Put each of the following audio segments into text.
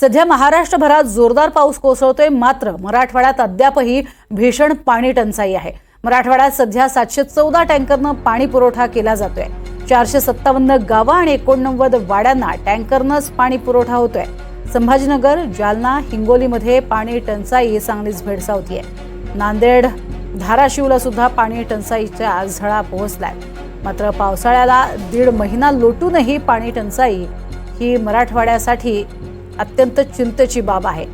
सध्या महाराष्ट्रभरात जोरदार पाऊस कोसळतोय. मात्र मराठवाड्यात अद्यापही भीषण पाणी टंचाई आहे. मराठवाड्यात सध्या सातशे चौदा टँकरनं पाणी पुरवठा केला जातोय. चारशे सत्तावन्न गावं आणि एकोणनव्वद वाड्यांना टँकरनंच पाणी पुरवठा होतोय. संभाजीनगर जालना हिंगोलीमध्ये पाणी टंचाई चांगलीच भेडसावतीये. नांदेड धाराशिवला सुद्धा पाणी टंचाईच्या झळा पोहोचलाय. मात्र पावसाळ्याला दीड महिना लोटूनही पाणी टंचाई ही मराठवाड्यासाठी अत्यंत चिंतेची बाब आहे.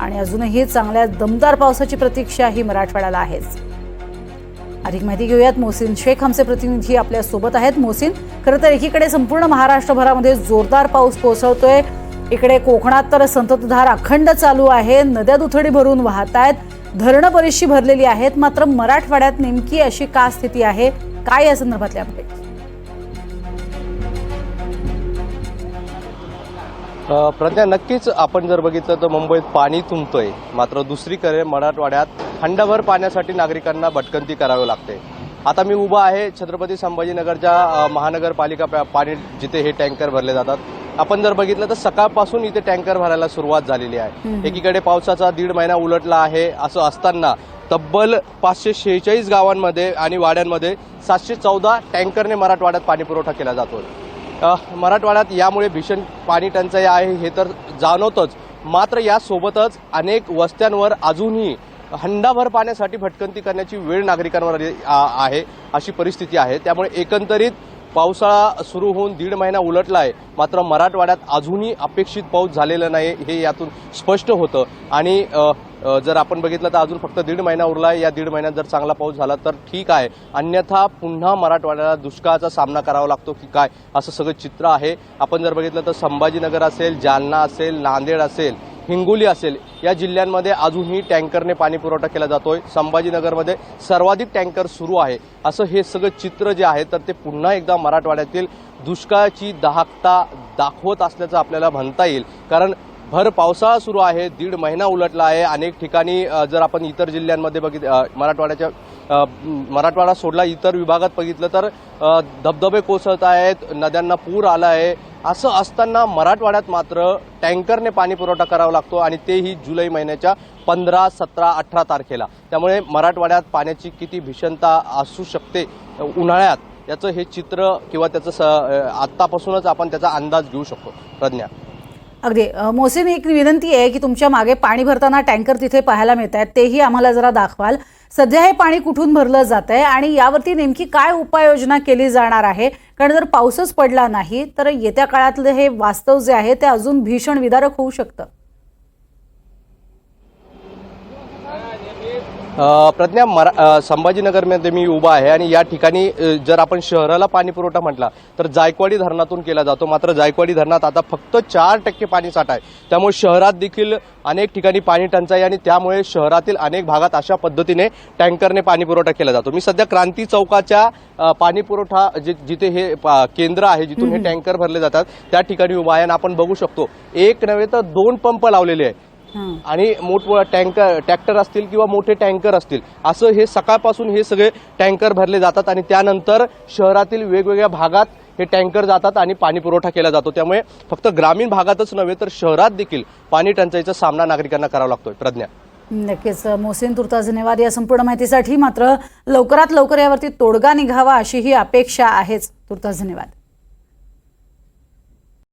आणि अजूनही चांगल्या दमदार पावसाची प्रतीक्षा ही मराठवाड्याला आहेच. अधिक माहिती घेऊयात. मोहसिन शेख आमचे प्रतिनिधी आपल्यासोबत आहेत. मोहसिन खरं तर एकीकडे संपूर्ण महाराष्ट्रभरामध्ये जोरदार पाऊस कोसळतोय. इकडे कोकणात तर संततधार अखंड चालू आहे. नद्या दुथडी भरून वाहत आहेत धरणं बरीचशी भरलेली आहेत. मात्र मराठवाड्यात नेमकी अशी का स्थिती आहे? काय या संदर्भातले अपडेट प्रज्ञा नक्कीच आपण जर बघितलं तर मुंबईत पाणी तुंबतंय. मात्र दुसरीकडे मराठवाड्यात खंडभर पाण्यासाठी नागरिकांना भटकंती करावी लागते. आता मी उभा आहे छत्रपती संभाजीनगरच्या महानगरपालिका पाणी जिथे हे टँकर भरले जातात. आपण जर बघितलं तर सकाळपासून इथे टँकर भरायला सुरुवात झालेली आहे. एकीकडे पावसाचा दीड महिना उलटला आहे असं असताना तब्बल पाचशे शेहेचाळीस गावांमध्ये आणि वाड्यांमध्ये सातशे चौदा टँकरने मराठवाड्यात पाणी पुरवठा केला जातो मराठवाड्यात यामुळे भीषण पाणी टंचाई आहे हे तर जाणवतच. मात्र यासोबतच अनेक वस्त्यांवर अजूनही हंडाभर पाण्यासाठी भटकंती करण्याची वेळ नागरिकांवर आहे अशी परिस्थिती आहे. त्यामुळे एकंदरीत पावसाळा सुरू होऊन दीड महिना उलटला आहे मात्र मराठवाड्यात अजूनही अपेक्षित पाऊस झालेला नाही हे यातून स्पष्ट होतं. आणि जर आपण बघितलं तर अजून फक्त दीड महिना उरला आहे या दीड महिन्यात जर चांगला पाऊस झाला तर ठीक आहे. अन्यथा पुन्हा मराठवाड्याला दुष्काळाचा सामना करावा लागतो की काय असं सगळं चित्र आहे. आपण जर बघितलं तर संभाजीनगर असेल जालना असेल नांदेड असेल हिंगोली असेल या जिल्ह्यांमध्ये अजूनही टँकरने पाणी पुरवठा केला जातोय. संभाजीनगरमध्ये सर्वाधिक टँकर सुरू आहे. असं हे सगळं चित्र जे आहे तर ते पुन्हा एकदा मराठवाड्यातील दुष्काळाची दाहकता दाखवत असल्याचं आपल्याला म्हणता येईल. कारण भर पावसाळा सुरू आहे दीड महिना उलटला आहे. अनेक ठिकाणी जर आपण इतर जिल्ह्यांमध्ये बघित मराठवाड्याच्या मराठवाडा सोडला इतर विभागात बघितलं तर धबधबे कोसळत आहेत नद्यांना पूर आला आहे. असं असताना मराठवाड्यात मात्र टँकरने पाणी पुरवठा करावा लागतो आणि तेही जुलै महिन्याच्या पंधरा सतरा अठरा तारखेला. त्यामुळे मराठवाड्यात पाण्याची किती भीषणता असू शकते उन्हाळ्यात याचं हे चित्र किंवा त्याचं स आत्तापासूनच आपण त्याचा अंदाज घेऊ शकतो. प्रज्ञा. अगदी. अ, मोहसिन एक विनंती आहे की तुमच्या मागे पाणी भरताना टँकर तिथे पाहायला मिळत आहेत तेही आम्हाला जरा दाखवाल. सध्या हे पाणी कुठून भरलं जात आहे आणि यावरती नेमकी काय उपाययोजना केली जाणार आहे? कारण जर पाऊसच पडला नाही तर येत्या काळातलं हे वास्तव जे आहे ते अजून भीषण विदारक होऊ शकतं. प्रज्ञा मरा संभाजीनगरमध्ये मी उभा आहे आणि या ठिकाणी जर आपण शहराला पाणी पुरवठा म्हटला तर जायकवाडी धरणातून केला जातो. मात्र जायकवाडी धरणात आता फक्त चार टक्के पाणी साठा आहे. त्यामुळे शहरात देखील अनेक ठिकाणी पाणी टंचाई आणि त्यामुळे शहरातील अनेक भागात अशा पद्धतीने टँकरने पाणी पुरवठा केला जातो. मी सध्या क्रांती चौकाच्या पाणी पुरवठा जिथे हे केंद्र आहे जिथून हे टँकर भरले जातात त्या ठिकाणी उभा आहे. आणि आपण बघू शकतो एक नव्हे तर दोन पंप लावलेले आहे. आणि मोठमोठ्या टँकर ट्रॅक्टर असतील किंवा मोठे टँकर असतील असं हे सकाळपासून हे सगळे टँकर भरले जातात आणि त्यानंतर शहरातील वेगवेगळ्या भागात हे टँकर जातात आणि पाणी पुरवठा केला जातो. त्यामुळे फक्त ग्रामीण भागातच नव्हे तर शहरात देखील पाणी टंचाईचा सामना नागरिकांना करावा लागतोय. प्रज्ञा. नक्कीच मोहसिन तुर्ता धन्यवाद या संपूर्ण माहितीसाठी मात्र लवकरात लवकर यावरती तोडगा निघावा अशी ही अपेक्षा आहेच तुर्तास धन्यवाद